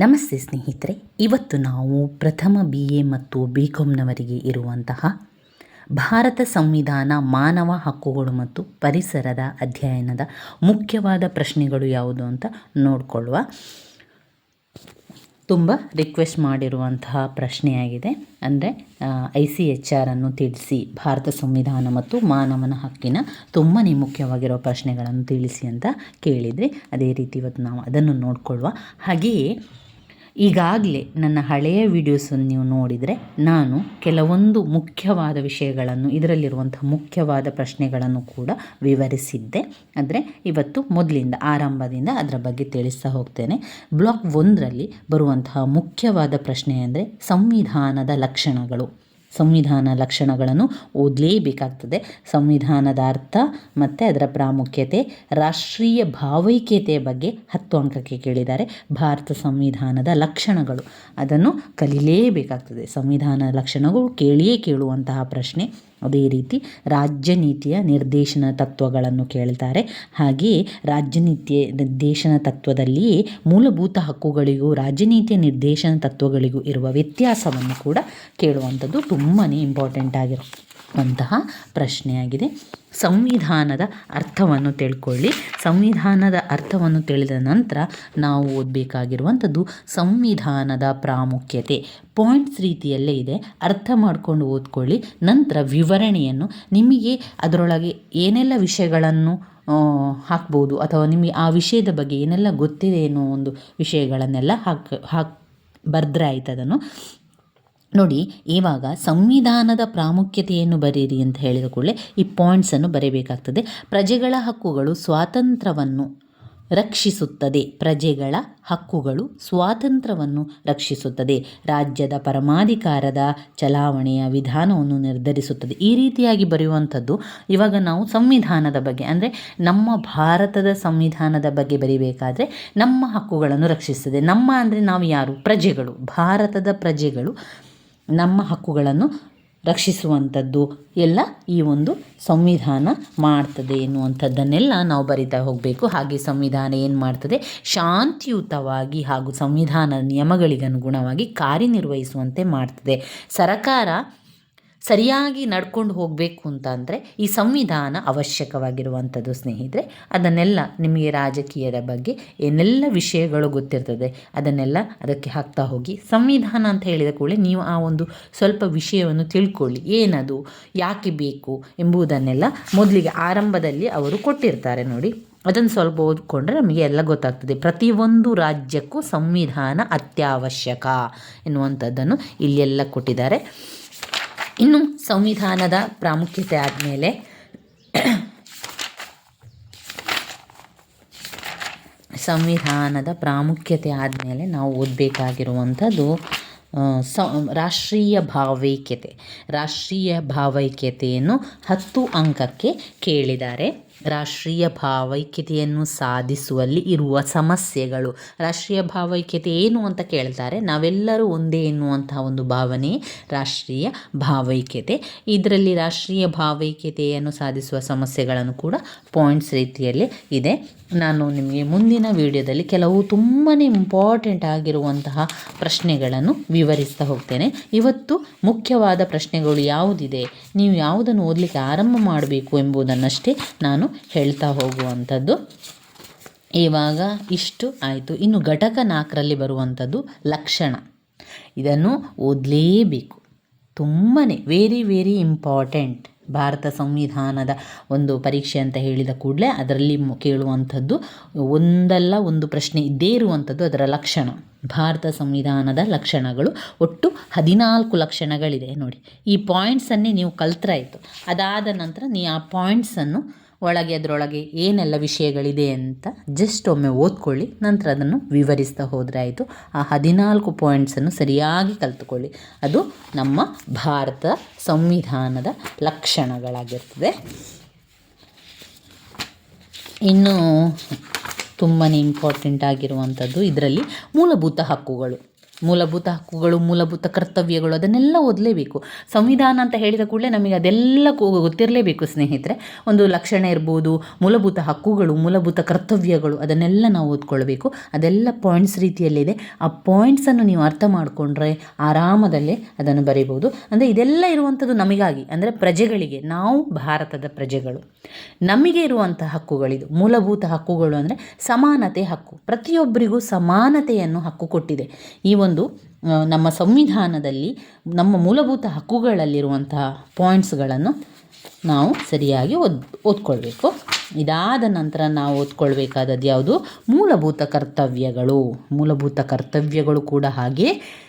ನಮಸ್ತೆ ಸ್ನೇಹಿತರೆ, ಇವತ್ತು ನಾವು ಪ್ರಥಮ ಬಿ ಎ ಮತ್ತು ಬಿ ಕಾಮ್ನವರಿಗೆ ಇರುವಂತಹ ಭಾರತ ಸಂವಿಧಾನ, ಮಾನವ ಹಕ್ಕುಗಳು ಮತ್ತು ಪರಿಸರದ ಅಧ್ಯಯನದ ಮುಖ್ಯವಾದ ಪ್ರಶ್ನೆಗಳು ಯಾವುದು ಅಂತ ನೋಡಿಕೊಳ್ಳುವ ತುಂಬ ರಿಕ್ವೆಸ್ಟ್ ಮಾಡಿರುವಂತಹ ಪ್ರಶ್ನೆಯಾಗಿದೆ. ಅಂದರೆ ಐ ಸಿ ಎಚ್ ಆರನ್ನು ತಿಳಿಸಿ, ಭಾರತ ಸಂವಿಧಾನ ಮತ್ತು ಮಾನವನ ಹಕ್ಕಿನ ತುಂಬಾ ಮುಖ್ಯವಾಗಿರುವ ಪ್ರಶ್ನೆಗಳನ್ನು ತಿಳಿಸಿ ಅಂತ ಕೇಳಿದರೆ. ಅದೇ ರೀತಿ ಇವತ್ತು ನಾವು ಅದನ್ನು ನೋಡಿಕೊಳ್ಳುವ. ಹಾಗೆಯೇ ಈಗಾಗಲೇ ನನ್ನ ಹಳೆಯ ವಿಡಿಯೋಸನ್ನು ನೀವು ನೋಡಿದರೆ ನಾನು ಕೆಲವೊಂದು ಮುಖ್ಯವಾದ ವಿಷಯಗಳನ್ನು, ಇದರಲ್ಲಿರುವಂಥ ಮುಖ್ಯವಾದ ಪ್ರಶ್ನೆಗಳನ್ನು ಕೂಡ ವಿವರಿಸಿದ್ದೆ. ಅಂದರೆ ಇವತ್ತು ಮೊದಲಿಂದ, ಆರಂಭದಿಂದ ಅದರ ಬಗ್ಗೆ ತಿಳಿಸ್ತಾ ಹೋಗ್ತೇನೆ. ಬ್ಲಾಕ್ ಒಂದರಲ್ಲಿ ಬರುವಂತಹ ಮುಖ್ಯವಾದ ಪ್ರಶ್ನೆ ಅಂದರೆ ಸಂವಿಧಾನದ ಲಕ್ಷಣಗಳು. ಸಂವಿಧಾನ ಲಕ್ಷಣಗಳನ್ನು ಓದಲೇಬೇಕಾಗ್ತದೆ. ಸಂವಿಧಾನದ ಅರ್ಥ ಮತ್ತು ಅದರ ಪ್ರಾಮುಖ್ಯತೆ, ರಾಷ್ಟ್ರೀಯ ಭಾವೈಕ್ಯತೆಯ ಬಗ್ಗೆ ಹತ್ತು ಅಂಕಕ್ಕೆ ಕೇಳಿದ್ದಾರೆ. ಭಾರತ ಸಂವಿಧಾನದ ಲಕ್ಷಣಗಳು. ಅದನ್ನು ಕಲೀಲೇಬೇಕಾಗ್ತದೆ. ಸಂವಿಧಾನ ಲಕ್ಷಣಗಳು ಕೇಳಿಯೇ ಕೇಳುವಂತಹ ಪ್ರಶ್ನೆ. ಅದೇ ರೀತಿ ರಾಜ್ಯ ನೀತಿಯ ನಿರ್ದೇಶನ ತತ್ವಗಳನ್ನು ಕೇಳ್ತಾರೆ. ಹಾಗೆಯೇ ರಾಜ್ಯ ನೀತಿಯ ನಿರ್ದೇಶನ ತತ್ವದಲ್ಲಿ ಮೂಲಭೂತ ಹಕ್ಕುಗಳಿಗೂ ರಾಜ್ಯನೀತಿಯ ನಿರ್ದೇಶನ ತತ್ವಗಳಿಗೂ ಇರುವ ವ್ಯತ್ಯಾಸವನ್ನು ಕೂಡ ಕೇಳುವಂಥದ್ದು ತುಂಬಾ ಇಂಪಾರ್ಟೆಂಟ್ ಆಗಿರುವಂತಹ ಪ್ರಶ್ನೆಯಾಗಿದೆ. ಸಂವಿಧಾನದ ಅರ್ಥವನ್ನು ತಿಳ್ಕೊಳ್ಳಿ. ಸಂವಿಧಾನದ ಅರ್ಥವನ್ನು ತಿಳಿದ ನಂತರ ನಾವು ಓದಬೇಕಾಗಿರುವಂಥದ್ದು ಸಂವಿಧಾನದ ಪ್ರಾಮುಖ್ಯತೆ. ಪಾಯಿಂಟ್ಸ್ ರೀತಿಯಲ್ಲೇ ಇದೆ. ಅರ್ಥ ಮಾಡಿಕೊಂಡು ಓದ್ಕೊಳ್ಳಿ. ನಂತರ ವಿವರಣೆಯನ್ನು ನಿಮಗೆ ಅದರೊಳಗೆ ಏನೆಲ್ಲ ವಿಷಯಗಳನ್ನು ಹಾಕ್ಬೋದು ಅಥವಾ ನಿಮಗೆ ಆ ವಿಷಯದ ಬಗ್ಗೆ ಏನೆಲ್ಲ ಗೊತ್ತಿದೆ ಅನ್ನೋ ಒಂದು ವಿಷಯಗಳನ್ನೆಲ್ಲ ಹಾಕಿ ಹಾಕಿ ಬರೆದ್ರೆ ಆಯ್ತು ಅದನ್ನು ನೋಡಿ, ಇವಾಗ ಸಂವಿಧಾನದ ಪ್ರಾಮುಖ್ಯತೆಯನ್ನು ಬರೀರಿ ಅಂತ ಹೇಳಿದ ಕೂಡಲೇ ಈ ಪಾಯಿಂಟ್ಸನ್ನು ಬರೀಬೇಕಾಗ್ತದೆ. ಪ್ರಜೆಗಳ ಹಕ್ಕುಗಳು ಸ್ವಾತಂತ್ರ್ಯವನ್ನು ರಕ್ಷಿಸುತ್ತದೆ. ಪ್ರಜೆಗಳ ಹಕ್ಕುಗಳು ಸ್ವಾತಂತ್ರ್ಯವನ್ನು ರಕ್ಷಿಸುತ್ತದೆ. ರಾಜ್ಯದ ಪರಮಾಧಿಕಾರದ ಚಲಾವಣೆಯ ವಿಧಾನವನ್ನು ನಿರ್ಧರಿಸುತ್ತದೆ. ಈ ರೀತಿಯಾಗಿ ಬರೆಯುವಂಥದ್ದು ಇವಾಗ ನಾವು ಸಂವಿಧಾನದ ಬಗ್ಗೆ, ಅಂದರೆ ನಮ್ಮ ಭಾರತದ ಸಂವಿಧಾನದ ಬಗ್ಗೆ ಬರೀಬೇಕಾದರೆ ನಮ್ಮ ಹಕ್ಕುಗಳನ್ನು ರಕ್ಷಿಸುತ್ತದೆ. ನಮ್ಮ ಅಂದರೆ ನಾವು ಯಾರು? ಪ್ರಜೆಗಳು. ಭಾರತದ ಪ್ರಜೆಗಳು ನಮ್ಮ ಹಕ್ಕುಗಳನ್ನು ರಕ್ಷಿಸುವಂಥದ್ದು ಎಲ್ಲ ಈ ಒಂದು ಸಂವಿಧಾನ ಮಾಡ್ತದೆ ಎನ್ನುವಂಥದ್ದನ್ನೆಲ್ಲ ನಾವು ಬರಿತಾ ಹೋಗಬೇಕು. ಹಾಗೆ ಸಂವಿಧಾನ ಏನು ಮಾಡ್ತದೆ? ಶಾಂತಿಯುತವಾಗಿ ಹಾಗೂ ಸಂವಿಧಾನ ನಿಯಮಗಳಿಗನುಗುಣವಾಗಿ ಕಾರ್ಯನಿರ್ವಹಿಸುವಂತೆ ಮಾಡ್ತದೆ. ಸರಕಾರ ಸರಿಯಾಗಿ ನಡ್ಕೊಂಡು ಹೋಗಬೇಕು ಅಂತ ಅಂದರೆ ಈ ಸಂವಿಧಾನ ಅವಶ್ಯಕವಾಗಿರುವಂಥದ್ದು, ಸ್ನೇಹಿತರೆ. ಅದನ್ನೆಲ್ಲ ನಿಮಗೆ ರಾಜಕೀಯದ ಬಗ್ಗೆ ಏನೆಲ್ಲ ವಿಷಯಗಳು ಗೊತ್ತಿರ್ತದೆ, ಅದನ್ನೆಲ್ಲ ಅದಕ್ಕೆ ಹಾಕ್ತಾ ಹೋಗಿ. ಸಂವಿಧಾನ ಅಂತ ಹೇಳಿದ ಕೂಡಲೇ ನೀವು ಆ ಒಂದು ಸ್ವಲ್ಪ ವಿಷಯವನ್ನು ತಿಳ್ಕೊಳ್ಳಿ. ಏನದು, ಯಾಕೆ ಬೇಕು ಎಂಬುದನ್ನೆಲ್ಲ ಮೊದಲಿಗೆ ಆರಂಭದಲ್ಲಿ ಅವರು ಕೊಟ್ಟಿರ್ತಾರೆ ನೋಡಿ. ಅದನ್ನು ಸ್ವಲ್ಪ ಓದ್ಕೊಂಡ್ರೆ ನಮಗೆ ಎಲ್ಲ ಗೊತ್ತಾಗ್ತದೆ. ಪ್ರತಿಯೊಂದು ರಾಜ್ಯಕ್ಕೂ ಸಂವಿಧಾನ ಅತ್ಯವಶ್ಯಕ ಎನ್ನುವಂಥದ್ದನ್ನು ಇಲ್ಲೆಲ್ಲ ಕೊಟ್ಟಿದ್ದಾರೆ. ಇನ್ನು ಸಂವಿಧಾನದ ಪ್ರಾಮುಖ್ಯತೆ ಆದಮೇಲೆ ಸಂವಿಧಾನದ ಪ್ರಾಮುಖ್ಯತೆ ಆದಮೇಲೆ ನಾವು ಓದಬೇಕಾಗಿರುವಂಥದ್ದು ಸ, ರಾಷ್ಟ್ರೀಯ ಭಾವೈಕ್ಯತೆ, ರಾಷ್ಟ್ರೀಯ ಭಾವೈಕ್ಯತೆಯನ್ನು ಹತ್ತು ಅಂಕಕ್ಕೆ ಕೇಳಿದ್ದಾರೆ. ರಾಷ್ಟ್ರೀಯ ಭಾವೈಕ್ಯತೆಯನ್ನು ಸಾಧಿಸುವಲ್ಲಿ ಇರುವ ಸಮಸ್ಯೆಗಳು. ರಾಷ್ಟ್ರೀಯ ಭಾವೈಕ್ಯತೆ ಏನು ಅಂತ ಕೇಳ್ತಾರೆ? ನಾವೆಲ್ಲರೂ ಒಂದೇ ಎನ್ನುವಂತಹ ಒಂದು ಭಾವನೆ ರಾಷ್ಟ್ರೀಯ ಭಾವೈಕ್ಯತೆ. ಇದರಲ್ಲಿ ರಾಷ್ಟ್ರೀಯ ಭಾವೈಕ್ಯತೆಯನ್ನು ಸಾಧಿಸುವ ಸಮಸ್ಯೆಗಳನ್ನು ಕೂಡ ಪಾಯಿಂಟ್ಸ್ ರೀತಿಯಲ್ಲಿ ಇದೆ. ನಾನು ನಿಮಗೆ ಮುಂದಿನ ವಿಡಿಯೋದಲ್ಲಿ ಕೆಲವು ತುಂಬಾ ಇಂಪಾರ್ಟೆಂಟ್ ಆಗಿರುವಂತಹ ಪ್ರಶ್ನೆಗಳನ್ನು ವಿವರಿಸ್ತಾ ಹೋಗ್ತೇನೆ. ಇವತ್ತು ಮುಖ್ಯವಾದ ಪ್ರಶ್ನೆಗಳು ಯಾವುದಿದೆ? ನೀವು ಯಾವುದನ್ನು ಓದಲಿಕ್ಕೆ ಆರಂಭ ಮಾಡಬೇಕು ಎಂಬುದನ್ನಷ್ಟೇ ನಾನು ಹೇಳ್ತಾ ಹೋಗುವಂಥದ್ದು. ಇವಾಗ ಇಷ್ಟು ಆಯಿತು. ಇನ್ನು ಘಟಕ ನಾಲ್ಕರಲ್ಲಿ ಬರುವಂಥದ್ದು ಲಕ್ಷಣ. ಇದನ್ನು ಓದಲೇಬೇಕು. ತುಂಬಾ ವೆರಿ ವೆರಿ ಇಂಪಾರ್ಟೆಂಟ್ ಭಾರತ ಸಂವಿಧಾನದ ಒಂದು ಪರೀಕ್ಷೆ ಅಂತ ಹೇಳಿದ ಕೂಡಲೇ ಅದರಲ್ಲಿ ಕೇಳುವಂಥದ್ದು ಒಂದಲ್ಲ ಒಂದು ಪ್ರಶ್ನೆ ಇದ್ದೇ ಇರುವಂಥದ್ದು ಅದರ ಲಕ್ಷಣ. ಭಾರತ ಸಂವಿಧಾನದ ಲಕ್ಷಣಗಳು ಒಟ್ಟು ಹದಿನಾಲ್ಕು ಲಕ್ಷಣಗಳಿದೆ ನೋಡಿ. ಈ ಪಾಯಿಂಟ್ಸನ್ನೇ ನೀವು ಕಲ್ತ್ರಾಯಿತು. ಅದಾದ ನಂತರ ನೀ ಆ ಪಾಯಿಂಟ್ಸನ್ನು ಒಳಗೆ ಅದರೊಳಗೆ ಏನೆಲ್ಲ ವಿಷಯಗಳಿದೆ ಅಂತ ಜಸ್ಟ್ ಒಮ್ಮೆ ಓದ್ಕೊಳ್ಳಿ, ನಂತರ ಅದನ್ನು ವಿವರಿಸ್ತಾ ಹೋದರೆ ಆಯಿತು. ಆ ಹದಿನಾಲ್ಕು ಪಾಯಿಂಟ್ಸನ್ನು ಸರಿಯಾಗಿ ಕಲ್ತುಕೊಳ್ಳಿ. ಅದು ನಮ್ಮ ಭಾರತ ಸಂವಿಧಾನದ ಲಕ್ಷಣಗಳಾಗಿರ್ತದೆ. ಇನ್ನು ತುಂಬಾ ಇಂಪಾರ್ಟೆಂಟ್ ಆಗಿರುವಂಥದ್ದು ಇದರಲ್ಲಿ ಮೂಲಭೂತ ಹಕ್ಕುಗಳು. ಮೂಲಭೂತ ಹಕ್ಕುಗಳು, ಮೂಲಭೂತ ಕರ್ತವ್ಯಗಳು ಅದನ್ನೆಲ್ಲ ಓದಲೇಬೇಕು. ಸಂವಿಧಾನ ಅಂತ ಹೇಳಿದ ಕೂಡಲೇ ನಮಗೆ ಅದೆಲ್ಲ ಗೊತ್ತಿರಲೇಬೇಕು ಸ್ನೇಹಿತರೆ. ಒಂದು ಲಕ್ಷಣ ಇರ್ಬೋದು, ಮೂಲಭೂತ ಹಕ್ಕುಗಳು, ಮೂಲಭೂತ ಕರ್ತವ್ಯಗಳು ಅದನ್ನೆಲ್ಲ ನಾವು ಓದ್ಕೊಳ್ಬೇಕು. ಅದೆಲ್ಲ ಪಾಯಿಂಟ್ಸ್ ರೀತಿಯಲ್ಲಿದೆ. ಆ ಪಾಯಿಂಟ್ಸನ್ನು ನೀವು ಅರ್ಥ ಮಾಡಿಕೊಂಡ್ರೆ ಆರಾಮದಲ್ಲೇ ಅದನ್ನು ಬರೀಬೋದು. ಅಂದರೆ ಇದೆಲ್ಲ ಇರುವಂಥದ್ದು ನಮಗಾಗಿ. ಅಂದರೆ ಪ್ರಜೆಗಳಿಗೆ, ನಾವು ಭಾರತದ ಪ್ರಜೆಗಳು. ನಮಗೆ ಇರುವಂಥ ಹಕ್ಕುಗಳಿದು. ಮೂಲಭೂತ ಹಕ್ಕುಗಳು ಅಂದರೆ ಸಮಾನತೆ ಹಕ್ಕು. ಪ್ರತಿಯೊಬ್ಬರಿಗೂ ಸಮಾನತೆಯನ್ನು ಹಕ್ಕು ಕೊಟ್ಟಿದೆ. ಈ ಒಂದು ಆ, ನಮ್ಮ ಸಂವಿಧಾನದಲ್ಲಿ ನಮ್ಮ ಮೂಲಭೂತ ಹಕ್ಕುಗಳಲ್ಲಿರುವಂತಹ ಪಾಯಿಂಟ್ಸ್ಗಳನ್ನು ನಾವು ಸರಿಯಾಗಿ ಓದ್ ಓದ್ಕೊಳ್ಬೇಕು. ಇದಾದ ನಂತರ ನಾವು ಓದ್ಕೊಳ್ಬೇಕಾದದ್ದು ಯಾವುದು? ಮೂಲಭೂತ ಕರ್ತವ್ಯಗಳು. ಮೂಲಭೂತ ಕರ್ತವ್ಯಗಳು ಕೂಡ ಹಾಗೆ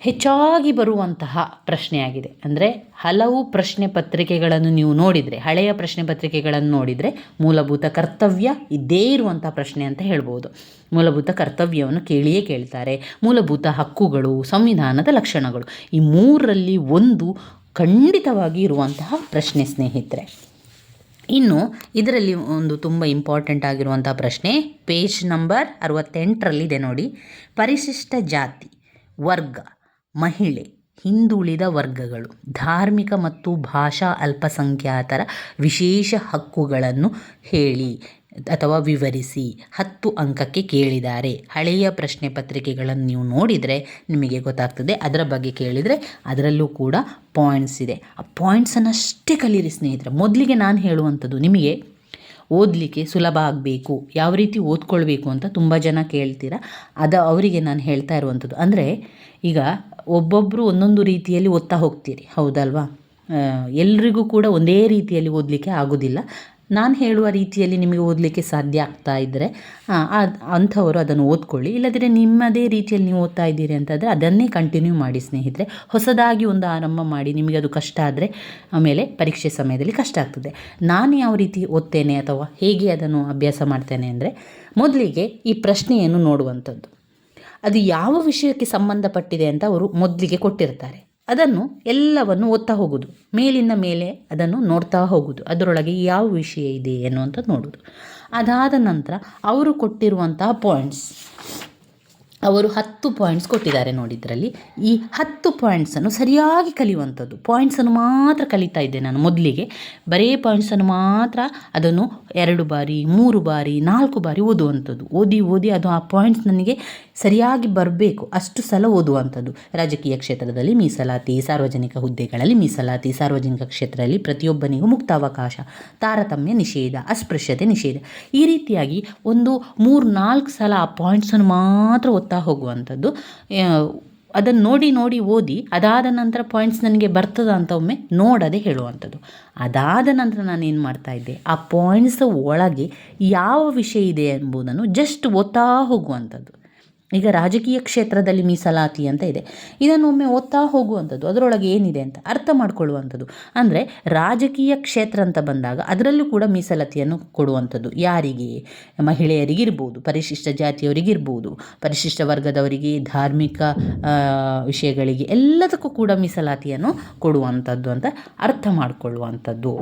ಹೆಚ್ಚಾಗಿ ಬರುವಂತಹ ಪ್ರಶ್ನೆಯಾಗಿದೆ. ಅಂದರೆ ಹಲವು ಪ್ರಶ್ನೆ ಪತ್ರಿಕೆಗಳನ್ನು ನೀವು ನೋಡಿದರೆ, ಹಳೆಯ ಪ್ರಶ್ನೆ ಪತ್ರಿಕೆಗಳನ್ನು ನೋಡಿದರೆ ಮೂಲಭೂತ ಕರ್ತವ್ಯ ಇದ್ದೇ ಇರುವಂಥ ಪ್ರಶ್ನೆ ಅಂತ ಹೇಳ್ಬೋದು. ಮೂಲಭೂತ ಕರ್ತವ್ಯವನ್ನು ಕೇಳಿಯೇ ಕೇಳ್ತಾರೆ. ಮೂಲಭೂತ ಹಕ್ಕುಗಳು, ಸಂವಿಧಾನದ ಲಕ್ಷಣಗಳು, ಈ ಮೂರರಲ್ಲಿ ಒಂದು ಖಂಡಿತವಾಗಿ ಇರುವಂತಹ ಪ್ರಶ್ನೆ ಸ್ನೇಹಿತರೆ. ಇನ್ನು ಇದರಲ್ಲಿ ಒಂದು ತುಂಬ ಇಂಪಾರ್ಟೆಂಟ್ ಆಗಿರುವಂಥ ಪ್ರಶ್ನೆ ಪೇಜ್ ನಂಬರ್ ಅರವತ್ತೆಂಟರಲ್ಲಿದೆ ನೋಡಿ. ಪರಿಶಿಷ್ಟ ಜಾತಿ, ವರ್ಗ ಮಹಿಳೆ, ಹಿಂದುಳಿದ ವರ್ಗಗಳು, ಧಾರ್ಮಿಕ ಮತ್ತು ಭಾಷಾ ಅಲ್ಪಸಂಖ್ಯಾತರ ವಿಶೇಷ ಹಕ್ಕುಗಳನ್ನು ಹೇಳಿ ಅಥವಾ ವಿವರಿಸಿ ಹತ್ತು ಅಂಕಕ್ಕೆ ಕೇಳಿದ್ದಾರೆ. ಹಳೆಯ ಪ್ರಶ್ನೆ ಪತ್ರಿಕೆಗಳನ್ನು ನೀವು ನೋಡಿದರೆ ನಿಮಗೆ ಗೊತ್ತಾಗ್ತದೆ. ಅದರ ಬಗ್ಗೆ ಕೇಳಿದರೆ ಅದರಲ್ಲೂ ಕೂಡ ಪಾಯಿಂಟ್ಸ್ ಇದೆ. ಆ ಪಾಯಿಂಟ್ಸನ್ನು ಅಷ್ಟೇ ಕಲೀರಿ ಸ್ನೇಹಿತರೆ. ಮೊದಲಿಗೆ ನಾನು ಹೇಳುವಂಥದ್ದು ನಿಮಗೆ, ಓದಲಿಕ್ಕೆ ಸುಲಭ ಆಗಬೇಕು. ಯಾವ ರೀತಿ ಓದ್ಕೊಳ್ಬೇಕು ಅಂತ ತುಂಬ ಜನ ಕೇಳ್ತೀರ? ಅದು ಅವರಿಗೆ ನಾನು ಹೇಳ್ತಾ ಇರುವಂಥದ್ದು. ಅಂದರೆ ಈಗ ಒಬ್ಬೊಬ್ಬರು ಒಂದೊಂದು ರೀತಿಯಲ್ಲಿ ಓದ್ತಾ ಹೋಗ್ತೀರಿ, ಹೌದಲ್ವಾ? ಎಲ್ಲರಿಗೂ ಕೂಡ ಒಂದೇ ರೀತಿಯಲ್ಲಿ ಓದಲಿಕ್ಕೆ ಆಗೋದಿಲ್ಲ. ನಾನು ಹೇಳುವ ರೀತಿಯಲ್ಲಿ ನಿಮಗೆ ಓದಲಿಕ್ಕೆ ಸಾಧ್ಯ ಆಗ್ತಾ ಇದ್ದರೆ ಅಂಥವರು ಅದನ್ನು ಓದ್ಕೊಳ್ಳಿ. ಇಲ್ಲದಿದ್ದರೆ ನಿಮ್ಮದೇ ರೀತಿಯಲ್ಲಿ ನೀವು ಓದ್ತಾ ಇದ್ದೀರಿ ಅಂತಂದರೆ ಅದನ್ನೇ ಕಂಟಿನ್ಯೂ ಮಾಡಿ ಸ್ನೇಹಿತರೆ. ಹೊಸದಾಗಿ ಒಂದು ಆರಂಭ ಮಾಡಿ, ನಿಮಗೆ ಅದು ಕಷ್ಟ ಆದರೆ, ಆಮೇಲೆ ಪರೀಕ್ಷೆ ಸಮಯದಲ್ಲಿ ಕಷ್ಟ ಆಗ್ತದೆ. ನಾನು ಯಾವ ರೀತಿ ಓದ್ತೇನೆ ಅಥವಾ ಹೇಗೆ ಅದನ್ನು ಅಭ್ಯಾಸ ಮಾಡ್ತೇನೆ ಅಂದರೆ, ಮೊದಲಿಗೆ ಈ ಪ್ರಶ್ನೆಯನ್ನು ನೋಡುವಂಥದ್ದು. ಅದು ಯಾವ ವಿಷಯಕ್ಕೆ ಸಂಬಂಧಪಟ್ಟಿದೆ ಅಂತ ಅವರು ಮೊದಲಿಗೆ ಕೊಟ್ಟಿರ್ತಾರೆ. ಅದನ್ನು ಎಲ್ಲವನ್ನು ಓದ್ತಾ ಹೋಗೋದು. ಮೇಲಿಂದ ಮೇಲೆ ಅದನ್ನು ನೋಡ್ತಾ ಹೋಗೋದು. ಅದರೊಳಗೆ ಯಾವ ವಿಷಯ ಇದೆ ಅಂತ ನೋಡೋದು. ಅದಾದ ನಂತರ ಅವರು ಕೊಟ್ಟಿರುವಂತಹ ಪಾಯಿಂಟ್ಸ್ ಅವರು ಹತ್ತು ಪಾಯಿಂಟ್ಸ್ ಕೊಟ್ಟಿದ್ದಾರೆ ನೋಡಿದ್ರಲ್ಲಿ. ಈ ಹತ್ತು ಪಾಯಿಂಟ್ಸನ್ನು ಸರಿಯಾಗಿ ಕಲಿಯುವಂಥದ್ದು. ಪಾಯಿಂಟ್ಸನ್ನು ಮಾತ್ರ ಕಲಿತಾ ಇದ್ದೆ ನಾನು ಮೊದಲಿಗೆ. ಬರೀ ಪಾಯಿಂಟ್ಸನ್ನು ಮಾತ್ರ ಅದನ್ನು ಎರಡು ಬಾರಿ, ಮೂರು ಬಾರಿ, ನಾಲ್ಕು ಬಾರಿ ಓದುವಂಥದ್ದು. ಓದಿ ಓದಿ ಅದು ಆ ಪಾಯಿಂಟ್ಸ್ ನನಗೆ ಸರಿಯಾಗಿ ಬರಬೇಕು. ಅಷ್ಟು ಸಲ ಓದುವಂಥದ್ದು. ರಾಜಕೀಯ ಕ್ಷೇತ್ರದಲ್ಲಿ ಮೀಸಲಾತಿ, ಸಾರ್ವಜನಿಕ ಹುದ್ದೆಗಳಲ್ಲಿ ಮೀಸಲಾತಿ, ಸಾರ್ವಜನಿಕ ಕ್ಷೇತ್ರದಲ್ಲಿ ಪ್ರತಿಯೊಬ್ಬನಿಗೂ ಮುಕ್ತ ಅವಕಾಶ ತಾರತಮ್ಯ ನಿಷೇಧ, ಅಸ್ಪೃಶ್ಯತೆ ನಿಷೇಧ. ಈ ರೀತಿಯಾಗಿ ಒಂದು ಮೂರು ನಾಲ್ಕು ಸಲ ಆ ಪಾಯಿಂಟ್ಸನ್ನು ಮಾತ್ರ ಓದ್ತಾ ಹೋಗುವಂಥದ್ದು. ಅದನ್ನು ನೋಡಿ ನೋಡಿ ಓದಿ, ಅದಾದ ನಂತರ ಪಾಯಿಂಟ್ಸ್ ನನಗೆ ಬರ್ತದ ಅಂತ ಒಮ್ಮೆ ನೋಡದೆ ಹೇಳುವಂಥದ್ದು. ಅದಾದ ನಂತರ ನಾನು ಏನು ಮಾಡ್ತಾ ಇದ್ದೆ? ಆ ಪಾಯಿಂಟ್ಸ್ ಒಳಗೆ ಯಾವ ವಿಷಯ ಇದೆ ಎಂಬುದನ್ನು ಜಸ್ಟ್ ಓದ್ತಾ ಹೋಗುವಂಥದ್ದು. ಈಗ ರಾಜಕೀಯ ಕ್ಷೇತ್ರದಲ್ಲಿ ಮೀಸಲಾತಿ ಅಂತ ಇದೆ. ಇದನ್ನು ಒಮ್ಮೆ ಓದ್ತಾ ಹೋಗುವಂಥದ್ದು, ಅದರೊಳಗೆ ಏನಿದೆ ಅಂತ ಅರ್ಥ ಮಾಡ್ಕೊಳ್ಳುವಂಥದ್ದು. ಅಂದರೆ ರಾಜಕೀಯ ಕ್ಷೇತ್ರ ಅಂತ ಬಂದಾಗ ಅದರಲ್ಲೂ ಕೂಡ ಮೀಸಲಾತಿಯನ್ನು ಕೊಡುವಂಥದ್ದು. ಯಾರಿಗೆ? ಮಹಿಳೆಯರಿಗಿರ್ಬೋದು, ಪರಿಶಿಷ್ಟ ಜಾತಿಯವರಿಗಿರ್ಬೋದು, ಪರಿಶಿಷ್ಟ ವರ್ಗದವರಿಗೆ, ಧಾರ್ಮಿಕ ವಿಷಯಗಳಿಗೆ ಎಲ್ಲದಕ್ಕೂ ಕೂಡ ಮೀಸಲಾತಿಯನ್ನು ಕೊಡುವಂಥದ್ದು ಅಂತ ಅರ್ಥ ಮಾಡಿಕೊಳ್ಳುವಂಥದ್ದು.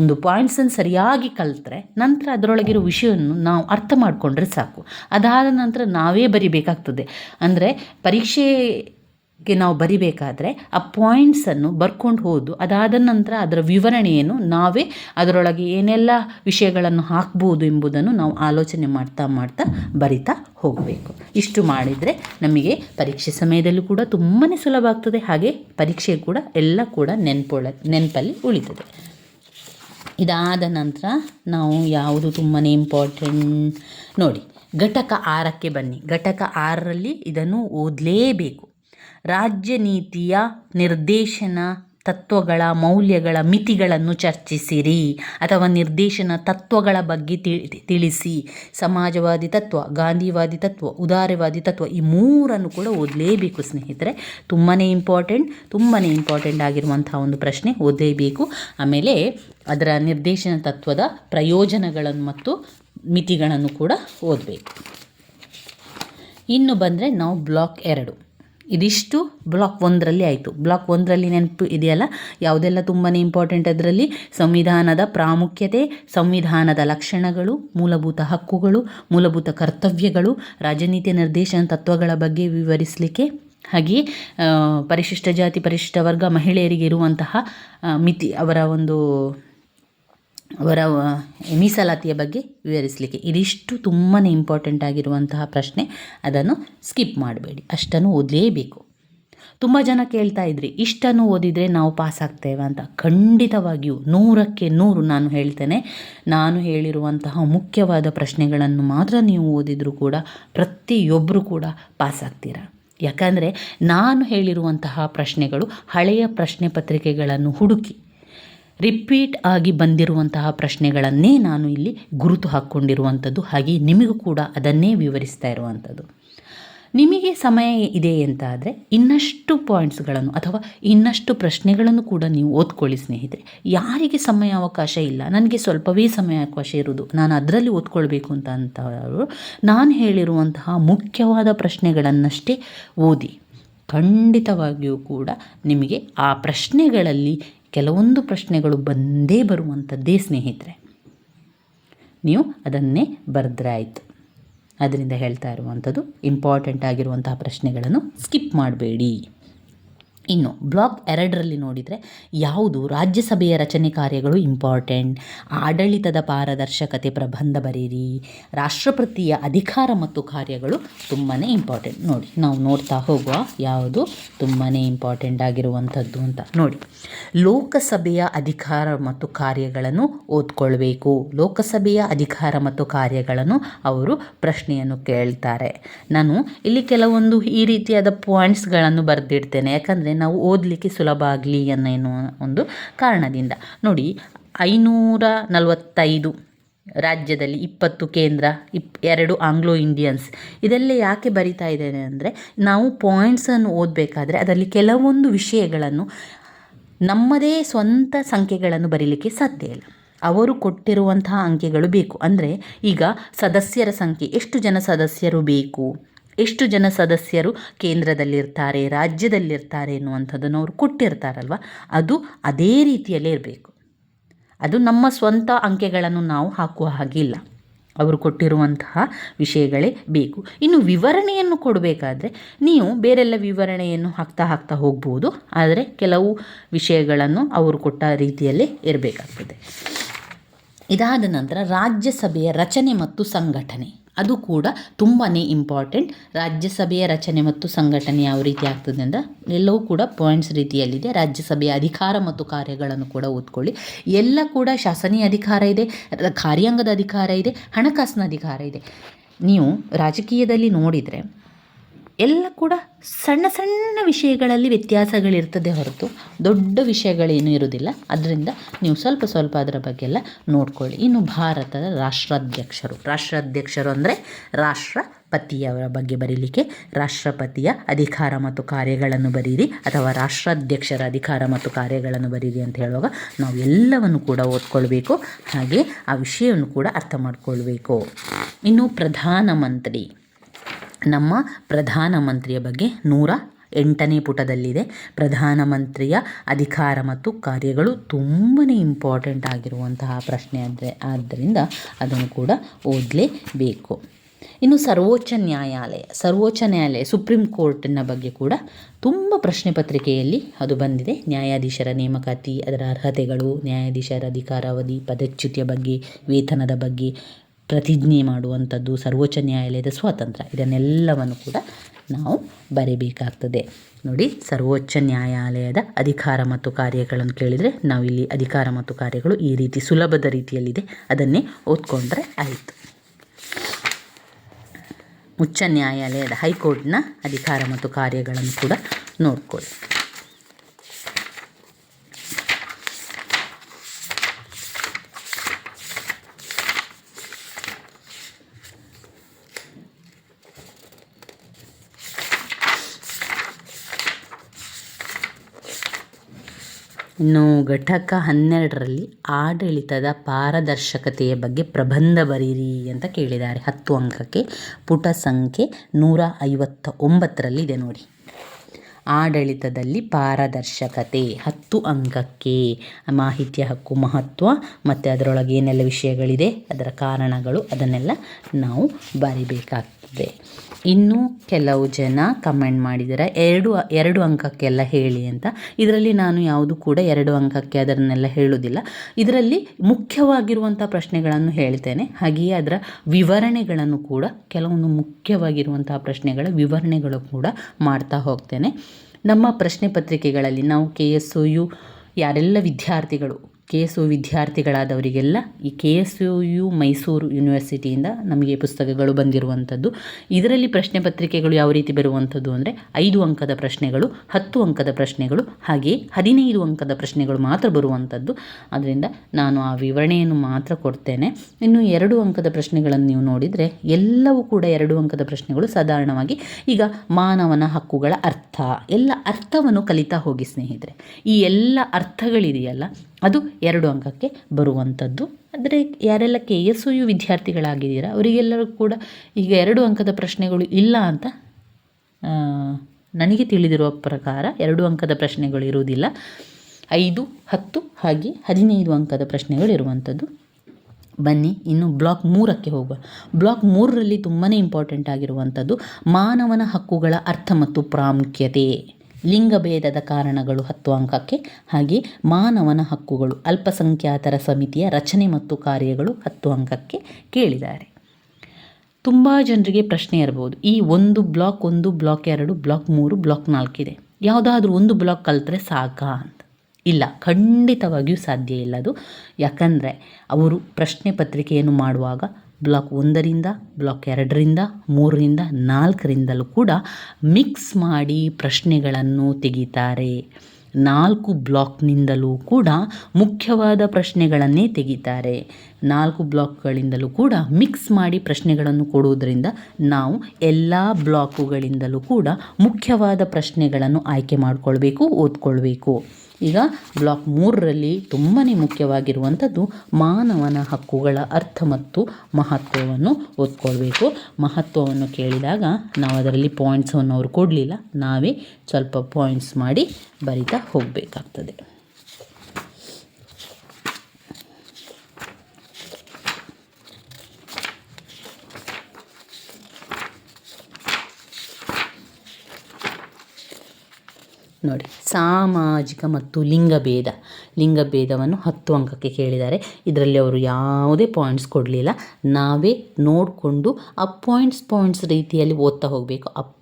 ಒಂದು ಪಾಯಿಂಟ್ಸನ್ನು ಸರಿಯಾಗಿ ಕಲಿತ್ರೆ ನಂತರ ಅದರೊಳಗಿರೋ ವಿಷಯವನ್ನು ನಾವು ಅರ್ಥ ಮಾಡಿಕೊಂಡ್ರೆ ಸಾಕು. ಅದಾದ ನಂತರ ನಾವೇ ಬರಿಬೇಕಾಗ್ತದೆ ಅಂದರೆ ಪರೀಕ್ಷೆಗೆ ನಾವು ಬರಿಬೇಕಾದ್ರೆ ಆ ಪಾಯಿಂಟ್ಸನ್ನು ಬರ್ಕೊಂಡು ಹೋದು ಅದಾದ ನಂತರ ಅದರ ವಿವರಣೆಯನ್ನು ನಾವೇ ಅದರೊಳಗೆ ಏನೆಲ್ಲ ವಿಷಯಗಳನ್ನು ಹಾಕ್ಬೋದು ಎಂಬುದನ್ನು ನಾವು ಆಲೋಚನೆ ಮಾಡ್ತಾ ಮಾಡ್ತಾ ಬರಿತಾ ಹೋಗಬೇಕು. ಇಷ್ಟು ಮಾಡಿದರೆ ನಮಗೆ ಪರೀಕ್ಷೆ ಸಮಯದಲ್ಲೂ ಕೂಡ ತುಂಬಾ ಸುಲಭ ಆಗ್ತದೆ. ಹಾಗೆ ಪರೀಕ್ಷೆ ಕೂಡ ಎಲ್ಲ ಕೂಡ ನೆನಪೊಳ, ನೆನಪಲ್ಲಿ ಉಳಿತದೆ. ಇದಾದ ನಂತರ ನಾವು ಯಾವುದು ತುಂಬಾ ಇಂಪಾರ್ಟೆಂಟ್ ನೋಡಿ. ಘಟಕ ಆರಕ್ಕೆ ಬನ್ನಿ. ಘಟಕ ಆರರಲ್ಲಿ ಇದನ್ನು ಓದಲೇಬೇಕು. ರಾಜ್ಯ ನೀತಿಯ ನಿರ್ದೇಶನ ತತ್ವಗಳ, ಮೌಲ್ಯಗಳ ಮಿತಿಗಳನ್ನು ಚರ್ಚಿಸಿರಿ ಅಥವಾ ನಿರ್ದೇಶನ ತತ್ವಗಳ ಬಗ್ಗೆ ತಿಳಿ, ತಿಳಿಸಿ. ಸಮಾಜವಾದಿ ತತ್ವ, ಗಾಂಧಿವಾದಿ ತತ್ವ, ಉದಾರವಾದಿ ತತ್ವ ಈ ಮೂರನ್ನು ಕೂಡ ಓದಲೇಬೇಕು ಸ್ನೇಹಿತರೆ. ತುಂಬಾ ಇಂಪಾರ್ಟೆಂಟ್ ತುಂಬಾ ಇಂಪಾರ್ಟೆಂಟ್ ಆಗಿರುವಂತಹ ಒಂದು ಪ್ರಶ್ನೆ ಓದಲೇಬೇಕು. ಆಮೇಲೆ ಅದರ ನಿರ್ದೇಶನ ತತ್ವದ ಪ್ರಯೋಜನಗಳನ್ನು ಮತ್ತು ಮಿತಿಗಳನ್ನು ಕೂಡ ಓದಬೇಕು. ಇನ್ನು ಬಂದರೆ ನಾವು ಬ್ಲಾಕ್ ಎರಡು. ಇದಿಷ್ಟು ಬ್ಲಾಕ್ ಒಂದರಲ್ಲಿ ಆಯಿತು. ಬ್ಲಾಕ್ ಒಂದರಲ್ಲಿ ನೆನಪು ಇದೆಯಲ್ಲ? ಯಾವುದೆಲ್ಲ ತುಂಬಾ ಇಂಪಾರ್ಟೆಂಟ್ ಅದರಲ್ಲಿ? ಸಂವಿಧಾನದ ಪ್ರಾಮುಖ್ಯತೆ, ಸಂವಿಧಾನದ ಲಕ್ಷಣಗಳು, ಮೂಲಭೂತ ಹಕ್ಕುಗಳು, ಮೂಲಭೂತ ಕರ್ತವ್ಯಗಳು, ರಾಜನೀತಿ ನಿರ್ದೇಶನ ತತ್ವಗಳ ಬಗ್ಗೆ ವಿವರಿಸಲಿಕ್ಕೆ ಹಾಗೆಯೇ ಪರಿಶಿಷ್ಟ ಜಾತಿ, ಪರಿಶಿಷ್ಟ ವರ್ಗ ಮಹಿಳೆಯರಿಗೆ ಇರುವಂತಹ ಮಿತಿ, ಅವರ ಒಂದು ಅವರ ಮೀಸಲಾತಿಯ ಬಗ್ಗೆ ವಿವರಿಸಲಿಕ್ಕೆ ಇದಿಷ್ಟು ತುಂಬಾ ಇಂಪಾರ್ಟೆಂಟ್ ಆಗಿರುವಂತಹ ಪ್ರಶ್ನೆ, ಅದನ್ನು ಸ್ಕಿಪ್ ಮಾಡಬೇಡಿ. ಅಷ್ಟನ್ನು ಓದಲೇಬೇಕು. ತುಂಬ ಜನ ಕೇಳ್ತಾ ಇದ್ರಿ, ಇಷ್ಟನ್ನು ಓದಿದರೆ ನಾವು ಪಾಸ್ ಆಗ್ತೇವೆ ಅಂತ. ಖಂಡಿತವಾಗಿಯೂ ನೂರಕ್ಕೆ ನೂರು ನಾನು ಹೇಳ್ತೇನೆ. ನಾನು ಹೇಳಿರುವಂತಹ ಮುಖ್ಯವಾದ ಪ್ರಶ್ನೆಗಳನ್ನು ಮಾತ್ರ ನೀವು ಓದಿದರೂ ಕೂಡ ಪ್ರತಿಯೊಬ್ಬರು ಕೂಡ ಪಾಸ್ ಆಗ್ತೀರಾ? ಯಾಕಂದರೆ ನಾನು ಹೇಳಿರುವಂತಹ ಪ್ರಶ್ನೆಗಳು ಹಳೆಯ ಪ್ರಶ್ನೆ ಪತ್ರಿಕೆಗಳನ್ನು ಹುಡುಕಿ ರಿಪೀಟ್ ಆಗಿ ಬಂದಿರುವಂತಹ ಪ್ರಶ್ನೆಗಳನ್ನೇ ನಾನು ಇಲ್ಲಿ ಗುರುತು ಹಾಕ್ಕೊಂಡಿರುವಂಥದ್ದು. ಹಾಗೆ ನಿಮಗೂ ಕೂಡ ಅದನ್ನೇ ವಿವರಿಸ್ತಾ ಇರುವಂಥದ್ದು. ನಿಮಗೆ ಸಮಯ ಇದೆ ಅಂತ ಆದರೆ ಇನ್ನಷ್ಟು ಪಾಯಿಂಟ್ಸ್ಗಳನ್ನು ಅಥವಾ ಇನ್ನಷ್ಟು ಪ್ರಶ್ನೆಗಳನ್ನು ಕೂಡ ನೀವು ಓದ್ಕೊಳ್ಳಿ ಸ್ನೇಹಿತರೆ. ಯಾರಿಗೆ ಸಮಯ ಅವಕಾಶ ಇಲ್ಲ, ನನಗೆ ಸ್ವಲ್ಪವೇ ಸಮಯ ಅವಕಾಶ ಇರೋದು ನಾನು ಅದರಲ್ಲಿ ಓದ್ಕೊಳ್ಬೇಕು ಅಂತ ಅಂತವರು ನಾನು ಹೇಳಿರುವಂತಹ ಮುಖ್ಯವಾದ ಪ್ರಶ್ನೆಗಳನ್ನಷ್ಟೇ ಓದಿ ಖಂಡಿತವಾಗಿಯೂ ಕೂಡ ನಿಮಗೆ ಆ ಪ್ರಶ್ನೆಗಳಲ್ಲಿ ಕೆಲವೊಂದು ಪ್ರಶ್ನೆಗಳು ಬಂದೇ ಬರುವಂಥದ್ದೇ ಸ್ನೇಹಿತರೆ. ನೀವು ಅದನ್ನೇ ಬರೆದ್ರೆ ಅದರಿಂದ ಹೇಳ್ತಾ ಇರುವಂಥದ್ದು ಇಂಪಾರ್ಟೆಂಟ್ ಆಗಿರುವಂತಹ ಪ್ರಶ್ನೆಗಳನ್ನು ಸ್ಕಿಪ್ ಮಾಡಬೇಡಿ. ಇನ್ನು ಬ್ಲಾಕ್ ಎರಡರಲ್ಲಿ ನೋಡಿದರೆ ಯಾವುದು ರಾಜ್ಯಸಭೆಯ ರಚನೆ ಕಾರ್ಯಗಳು ಇಂಪಾರ್ಟೆಂಟ್? ಆಡಳಿತದ ಪಾರದರ್ಶಕತೆ ಪ್ರಬಂಧ ಬರೀರಿ, ರಾಷ್ಟ್ರಪತಿಯ ಅಧಿಕಾರ ಮತ್ತು ಕಾರ್ಯಗಳು ತುಂಬಾ ಇಂಪಾರ್ಟೆಂಟ್. ನೋಡಿ, ನಾವು ನೋಡ್ತಾ ಹೋಗುವ ಯಾವುದು ತುಂಬಾ ಇಂಪಾರ್ಟೆಂಟ್ ಆಗಿರುವಂಥದ್ದು ಅಂತ ನೋಡಿ. ಲೋಕಸಭೆಯ ಅಧಿಕಾರ ಮತ್ತು ಕಾರ್ಯಗಳನ್ನು ಓದ್ಕೊಳ್ಬೇಕು. ಲೋಕಸಭೆಯ ಅಧಿಕಾರ ಮತ್ತು ಕಾರ್ಯಗಳನ್ನು ಅವರು ಪ್ರಶ್ನೆಯನ್ನು ಕೇಳ್ತಾರೆ. ನಾನು ಇಲ್ಲಿ ಕೆಲವೊಂದು ಈ ರೀತಿಯಾದ ಪಾಯಿಂಟ್ಸ್ಗಳನ್ನು ಬರೆದಿಡ್ತೇನೆ. ಯಾಕಂದರೆ ನಾವು ಓದಲಿಕ್ಕೆ ಸುಲಭ ಆಗಲಿ ಅನ್ನೋ ಒಂದು ಕಾರಣದಿಂದ. ನೋಡಿ ಐನೂರ ನಲವತ್ತೈದು ರಾಜ್ಯದಲ್ಲಿ ಇಪ್ಪತ್ತು ಕೇಂದ್ರ, ಇಪ್, ಎರಡು ಆಂಗ್ಲೋ ಇಂಡಿಯನ್ಸ್. ಇದೆಲ್ಲ ಯಾಕೆ ಬರಿತಾ ಇದ್ದೇನೆ ಅಂದರೆ, ನಾವು ಪಾಯಿಂಟ್ಸನ್ನು ಓದಬೇಕಾದ್ರೆ ಅದರಲ್ಲಿ ಕೆಲವೊಂದು ವಿಷಯಗಳನ್ನು ನಮ್ಮದೇ ಸ್ವಂತ ಸಂಖ್ಯೆಗಳನ್ನು ಬರೀಲಿಕ್ಕೆ ಸಾಧ್ಯ ಇಲ್ಲ. ಅವರು ಕೊಟ್ಟಿರುವಂತಹ ಅಂಕೆಗಳು ಬೇಕು. ಅಂದರೆ ಈಗ ಸದಸ್ಯರ ಸಂಖ್ಯೆ, ಎಷ್ಟು ಜನ ಸದಸ್ಯರು ಬೇಕು? ಎಷ್ಟು ಜನ ಸದಸ್ಯರು ಕೇಂದ್ರದಲ್ಲಿರ್ತಾರೆ, ರಾಜ್ಯದಲ್ಲಿರ್ತಾರೆ ಎನ್ನುವಂಥದ್ದನ್ನು ಅವರು ಕೊಟ್ಟಿರ್ತಾರಲ್ವ? ಅದು ಅದೇ ರೀತಿಯಲ್ಲೇ ಇರಬೇಕು. ಅದು ನಮ್ಮ ಸ್ವಂತ ಅಂಕೆಗಳನ್ನು ನಾವು ಹಾಕುವ ಹಾಗಿಲ್ಲ. ಅವರು ಕೊಟ್ಟಿರುವಂತಹ ವಿಷಯಗಳೇ ಬೇಕು. ಇನ್ನು ವಿವರಣೆಯನ್ನು ಕೊಡಬೇಕಾದ್ರೆ ನೀವು ಬೇರೆಲ್ಲ ವಿವರಣೆಯನ್ನು ಹಾಕ್ತಾ ಹಾಕ್ತಾ ಹೋಗ್ಬೋದು. ಆದರೆ ಕೆಲವು ವಿಷಯಗಳನ್ನು ಅವರು ಕೊಟ್ಟ ರೀತಿಯಲ್ಲೇ ಇರಬೇಕಾಗ್ತದೆ. ಇದಾದ ನಂತರ ರಾಜ್ಯಸಭೆಯ ರಚನೆ ಮತ್ತು ಸಂಘಟನೆ. ಅದು ಕೂಡ ತುಂಬಾ ಇಂಪಾರ್ಟೆಂಟ್ ರಾಜ್ಯಸಭೆಯ ರಚನೆ ಮತ್ತು ಸಂಘಟನೆ ಯಾವ ರೀತಿ ಆಗ್ತದೆ ಅಂದರೆ ಎಲ್ಲವೂ ಕೂಡ ಪಾಯಿಂಟ್ಸ್ ರೀತಿಯಲ್ಲಿದೆ. ರಾಜ್ಯಸಭೆಯ ಅಧಿಕಾರ ಮತ್ತು ಕಾರ್ಯಗಳನ್ನು ಕೂಡ ಓದ್ಕೊಳ್ಳಿ. ಎಲ್ಲ ಕೂಡ ಶಾಸನೀಯ ಅಧಿಕಾರ ಇದೆ, ಕಾರ್ಯಾಂಗದ ಅಧಿಕಾರ ಇದೆ, ಹಣಕಾಸಿನ ಅಧಿಕಾರ ಇದೆ. ನೀವು ರಾಜಕೀಯದಲ್ಲಿ ನೋಡಿದರೆ ಎಲ್ಲ ಕೂಡ ಸಣ್ಣ ಸಣ್ಣ ವಿಷಯಗಳಲ್ಲಿ ವ್ಯತ್ಯಾಸಗಳಿರ್ತದೆ ಹೊರತು. ದೊಡ್ಡ ವಿಷಯಗಳೇನು ಇರುವುದಿಲ್ಲ. ಅದರಿಂದ ನೀವು ಸ್ವಲ್ಪ ಸ್ವಲ್ಪ ಅದರ ಬಗ್ಗೆ ಎಲ್ಲ ನೋಡ್ಕೊಳ್ಳಿ. ಇನ್ನು ಭಾರತದ ರಾಷ್ಟ್ರಾಧ್ಯಕ್ಷರು. ರಾಷ್ಟ್ರಾಧ್ಯಕ್ಷರು ಅಂದರೆ ರಾಷ್ಟ್ರಪತಿಯವರ ಬಗ್ಗೆ ಬರೀಲಿಕ್ಕೆ ರಾಷ್ಟ್ರಪತಿಯ ಅಧಿಕಾರ ಮತ್ತು ಕಾರ್ಯಗಳನ್ನು ಬರೀರಿ ಅಥವಾ ರಾಷ್ಟ್ರಾಧ್ಯಕ್ಷರ ಅಧಿಕಾರ ಮತ್ತು ಕಾರ್ಯಗಳನ್ನು ಬರೀರಿ ಅಂತ ಹೇಳುವಾಗ ನಾವು ಎಲ್ಲವನ್ನು ಕೂಡ ಓದ್ಕೊಳ್ಬೇಕು. ಹಾಗೆ ಆ ವಿಷಯವನ್ನು ಕೂಡ ಅರ್ಥ ಮಾಡಿಕೊಳ್ಬೇಕು. ಇನ್ನು ಪ್ರಧಾನಮಂತ್ರಿ. ನಮ್ಮ ಪ್ರಧಾನಮಂತ್ರಿಯ ಬಗ್ಗೆ ನೂರ ಎಂಟನೇ ಪುಟದಲ್ಲಿದೆ. ಪ್ರಧಾನಮಂತ್ರಿಯ ಅಧಿಕಾರ ಮತ್ತು ಕಾರ್ಯಗಳು ತುಂಬಾ ಇಂಪಾರ್ಟೆಂಟ್ ಆಗಿರುವಂತಹ ಪ್ರಶ್ನೆ ಆದರೆ, ಆದ್ದರಿಂದ ಅದನ್ನು ಕೂಡ ಓದಲೇಬೇಕು. ಇನ್ನು ಸರ್ವೋಚ್ಚ ನ್ಯಾಯಾಲಯ ಸರ್ವೋಚ್ಚ ನ್ಯಾಯಾಲಯ, ಸುಪ್ರೀಂ ಕೋರ್ಟಿನ ಬಗ್ಗೆ ಕೂಡ ತುಂಬ ಪ್ರಶ್ನೆ ಪತ್ರಿಕೆಯಲ್ಲಿ ಅದು ಬಂದಿದೆ. ನ್ಯಾಯಾಧೀಶರ ನೇಮಕಾತಿ, ಅದರ ಅರ್ಹತೆಗಳು, ನ್ಯಾಯಾಧೀಶರ ಅಧಿಕಾರಾವಧಿ, ಪದಚ್ಯುತಿಯ ಬಗ್ಗೆ, ವೇತನದ ಬಗ್ಗೆ ಪ್ರತಿಜ್ಞೆ ಮಾಡುವಂಥದ್ದು, ಸರ್ವೋಚ್ಚ ನ್ಯಾಯಾಲಯದ ಸ್ವಾತಂತ್ರ್ಯ. ಇದನ್ನೆಲ್ಲವನ್ನು ಕೂಡ ನಾವು ಬರೀಬೇಕಾಗ್ತದೆ. ನೋಡಿ, ಸರ್ವೋಚ್ಚ ನ್ಯಾಯಾಲಯದ ಅಧಿಕಾರ ಮತ್ತು ಕಾರ್ಯಗಳನ್ನು ಕೇಳಿದರೆ ನಾವಿಲ್ಲಿ ಅಧಿಕಾರ ಮತ್ತು ಕಾರ್ಯಗಳು ಈ ರೀತಿ ಸುಲಭದ ರೀತಿಯಲ್ಲಿದೆ. ಅದನ್ನೇ ಓದ್ಕೊಂಡ್ರೆ ಆಯಿತು. ಉಚ್ಚ ನ್ಯಾಯಾಲಯದ ಹೈಕೋರ್ಟ್ನ ಅಧಿಕಾರ ಮತ್ತು ಕಾರ್ಯಗಳನ್ನು ಕೂಡ ನೋಡ್ಕೊಳ್ಳಿ. ಇನ್ನು ಘಟಕ ಹನ್ನೆರಡರಲ್ಲಿ ಆಡಳಿತದ ಪಾರದರ್ಶಕತೆಯ ಬಗ್ಗೆ ಪ್ರಬಂಧ ಬರೀರಿ ಅಂತ ಕೇಳಿದ್ದಾರೆ. ಹತ್ತು ಅಂಕಕ್ಕೆ ಪುಟ ಸಂಖ್ಯೆ ನೂರ ಐವತ್ತ ಒಂಬತ್ತರಲ್ಲಿ ಇದೆ ನೋಡಿ. ಆಡಳಿತದಲ್ಲಿ ಪಾರದರ್ಶಕತೆ ಹತ್ತು ಅಂಕಕ್ಕೆ ಮಾಹಿತಿಯ ಹಕ್ಕು, ಮಹತ್ವ ಮತ್ತು ಅದರೊಳಗೆ ಏನೆಲ್ಲ ವಿಷಯಗಳಿದೆ, ಅದರ ಕಾರಣಗಳು ಅದನ್ನೆಲ್ಲ ನಾವು ಬರಿಬೇಕಾಗ್ತದೆ. ಇನ್ನು ಕೆಲವು ಜನ ಕಮೆಂಟ್ ಮಾಡಿದ್ದಾರೆ, ಎರಡು ಎರಡು ಅಂಕಕ್ಕೆಲ್ಲ ಹೇಳಿ ಅಂತ. ಇದರಲ್ಲಿ ನಾನು ಯಾವುದು ಕೂಡ ಎರಡು ಅಂಕಕ್ಕೆ ಅದನ್ನೆಲ್ಲ ಹೇಳುವುದಿಲ್ಲ. ಇದರಲ್ಲಿ ಮುಖ್ಯವಾಗಿರುವಂಥ ಪ್ರಶ್ನೆಗಳನ್ನು ಹೇಳ್ತೇನೆ. ಹಾಗೆಯೇ ಅದರ ವಿವರಣೆಗಳನ್ನು ಕೂಡ, ಕೆಲವೊಂದು ಮುಖ್ಯವಾಗಿರುವಂತಹ ಪ್ರಶ್ನೆಗಳ ವಿವರಣೆಗಳು ಕೂಡ ಮಾಡ್ತಾ ಹೋಗ್ತೇನೆ. ನಮ್ಮ ಪ್ರಶ್ನೆ ಪತ್ರಿಕೆಗಳಲ್ಲಿ ನಾವು ಕೆ ಎಸ್ ಯು, ಯಾರೆಲ್ಲ ವಿದ್ಯಾರ್ಥಿಗಳು ಕೆ ಎಸ್ ಯು ವಿದ್ಯಾರ್ಥಿಗಳಾದವರಿಗೆಲ್ಲ ಈ K S U U Mysuru ಯೂನಿವರ್ಸಿಟಿಯಿಂದ ನಮಗೆ ಪುಸ್ತಕಗಳು ಬಂದಿರುವಂಥದ್ದು. ಇದರಲ್ಲಿ ಪ್ರಶ್ನೆ ಪತ್ರಿಕೆಗಳು ಯಾವ ರೀತಿ ಬರುವಂಥದ್ದು ಅಂದರೆ ಐದು ಅಂಕದ ಪ್ರಶ್ನೆಗಳು, ಹತ್ತು ಅಂಕದ ಪ್ರಶ್ನೆಗಳು, ಹಾಗೆಯೇ ಹದಿನೈದು ಅಂಕದ ಪ್ರಶ್ನೆಗಳು ಮಾತ್ರ ಬರುವಂಥದ್ದು. ಅದರಿಂದ ನಾನು ಆ ವಿವರಣೆಯನ್ನು ಮಾತ್ರ ಕೊಡ್ತೇನೆ. ಇನ್ನು ಎರಡು ಅಂಕದ ಪ್ರಶ್ನೆಗಳನ್ನು ನೀವು ನೋಡಿದರೆ ಎಲ್ಲವೂ ಕೂಡ ಎರಡು ಅಂಕದ ಪ್ರಶ್ನೆಗಳು ಸಾಧಾರಣವಾಗಿ ಈಗ ಮಾನವನ ಹಕ್ಕುಗಳ ಅರ್ಥ. ಎಲ್ಲ ಅರ್ಥವನ್ನು ಕಲಿತಾ ಹೋಗಿ ಸ್ನೇಹಿತರೆ. ಈ ಎಲ್ಲ ಅರ್ಥಗಳಿದೆಯಲ್ಲ ಅದು ಎರಡು ಅಂಕಕ್ಕೆ ಬರುವಂಥದ್ದು. ಆದರೆ ಯಾರೆಲ್ಲ ಕೆ ಎಸ್ ಯು ವಿದ್ಯಾರ್ಥಿಗಳಾಗಿದ್ದೀರಾ, ಅವರಿಗೆಲ್ಲರೂ ಕೂಡ ಈಗ ಎರಡು ಅಂಕದ ಪ್ರಶ್ನೆಗಳು ಇಲ್ಲ ಅಂತ ನನಗೆ ತಿಳಿದಿರುವ ಪ್ರಕಾರ ಎರಡು ಅಂಕದ ಪ್ರಶ್ನೆಗಳು ಇರುವುದಿಲ್ಲ. ಐದು, ಹತ್ತು ಹಾಗೆ ಹದಿನೈದು ಅಂಕದ ಪ್ರಶ್ನೆಗಳು ಇರುವಂಥದ್ದು. ಬನ್ನಿ, ಇನ್ನು ಬ್ಲಾಕ್ ಮೂರಕ್ಕೆ ಹೋಗುವ. ಬ್ಲಾಕ್ ಮೂರರಲ್ಲಿ ತುಂಬಾ ಇಂಪಾರ್ಟೆಂಟ್ ಆಗಿರುವಂಥದ್ದು ಮಾನವನ ಹಕ್ಕುಗಳ ಅರ್ಥ ಮತ್ತು ಪ್ರಾಮುಖ್ಯತೆ. ಲಿಂಗಭೇದದ ಕಾರಣಗಳು ಹತ್ತು ಅಂಕಕ್ಕೆ ಹಾಗೆ ಮಾನವನ ಹಕ್ಕುಗಳು ಅಲ್ಪಸಂಖ್ಯಾತರ ಸಮಿತಿಯ ರಚನೆ ಮತ್ತು ಕಾರ್ಯಗಳು ಹತ್ತು ಅಂಕಕ್ಕೆ ಕೇಳಿದ್ದಾರೆ. ತುಂಬ ಜನರಿಗೆ ಪ್ರಶ್ನೆ ಇರ್ಬೋದು ಈ ಒಂದು ಬ್ಲಾಕ್ ಒಂದು, ಬ್ಲಾಕ್ ಎರಡು, ಬ್ಲಾಕ್ ಮೂರು, ಬ್ಲಾಕ್ ನಾಲ್ಕಿದೆ. ಯಾವುದಾದ್ರೂ ಒಂದು ಬ್ಲಾಕ್ ಕಲಿತ್ರೆ ಸಾಕಾ ಅಂತ. ಇಲ್ಲ, ಖಂಡಿತವಾಗಿಯೂ ಸಾಧ್ಯ ಇಲ್ಲ ಅದು. ಯಾಕಂದರೆ ಅವರು ಪ್ರಶ್ನೆ ಪತ್ರಿಕೆಯನ್ನು ಮಾಡುವಾಗ ಬ್ಲಾಕ್ ಒಂದರಿಂದ, ಬ್ಲಾಕ್ ಎರಡರಿಂದ, ಮೂರರಿಂದ, ನಾಲ್ಕರಿಂದಲೂ ಕೂಡ ಮಿಕ್ಸ್ ಮಾಡಿ ಪ್ರಶ್ನೆಗಳನ್ನು ತೆಗಿತಾರೆ. ನಾಲ್ಕು ಬ್ಲಾಕ್ನಿಂದಲೂ ಕೂಡ ಮುಖ್ಯವಾದ ಪ್ರಶ್ನೆಗಳನ್ನೇ ತೆಗಿತಾರೆ. ನಾಲ್ಕು ಬ್ಲಾಕ್ಗಳಿಂದಲೂ ಕೂಡ ಮಿಕ್ಸ್ ಮಾಡಿ ಪ್ರಶ್ನೆಗಳನ್ನು ಕೊಡುವುದರಿಂದ ನಾವು ಎಲ್ಲ ಬ್ಲಾಕುಗಳಿಂದಲೂ ಕೂಡ ಮುಖ್ಯವಾದ ಪ್ರಶ್ನೆಗಳನ್ನು ಆಯ್ಕೆ ಮಾಡಿಕೊಳ್ಬೇಕು, ಓದ್ಕೊಳ್ಬೇಕು. ಈಗ ಬ್ಲಾಕ್ ಮೂರರಲ್ಲಿ ತುಂಬಾ ಮುಖ್ಯವಾಗಿರುವಂಥದ್ದು ಮಾನವನ ಹಕ್ಕುಗಳ ಅರ್ಥ ಮತ್ತು ಮಹತ್ವವನ್ನು ಓದ್ಕೊಳ್ಬೇಕು ಮಹತ್ವವನ್ನು ಕೇಳಿದಾಗ ನಾವು ಅದರಲ್ಲಿ ಪಾಯಿಂಟ್ಸನ್ನು ಅವರು ಕೊಡಲಿಲ್ಲ. ನಾವೇ ಸ್ವಲ್ಪ ಪಾಯಿಂಟ್ಸ್ ಮಾಡಿ ಬರಿತಾ ಹೋಗಬೇಕಾಗ್ತದೆ. ನೋಡಿ. ಸಾಮಾಜಿಕ ಮತ್ತು ಲಿಂಗಭೇದ. ಲಿಂಗಭೇದವನ್ನು ಹತ್ತು ಅಂಕಕ್ಕೆ ಕೇಳಿದ್ದಾರೆ. ಇದರಲ್ಲಿ ಅವರು ಯಾವುದೇ ಪಾಯಿಂಟ್ಸ್ ಕೊಡಲಿಲ್ಲ. ನಾವೇ ನೋಡಿಕೊಂಡು ಆ ಪಾಯಿಂಟ್ಸ್ ಪಾಯಿಂಟ್ಸ್ ರೀತಿಯಲ್ಲಿ ಓದ್ತಾ ಹೋಗಬೇಕು. ಅಪ್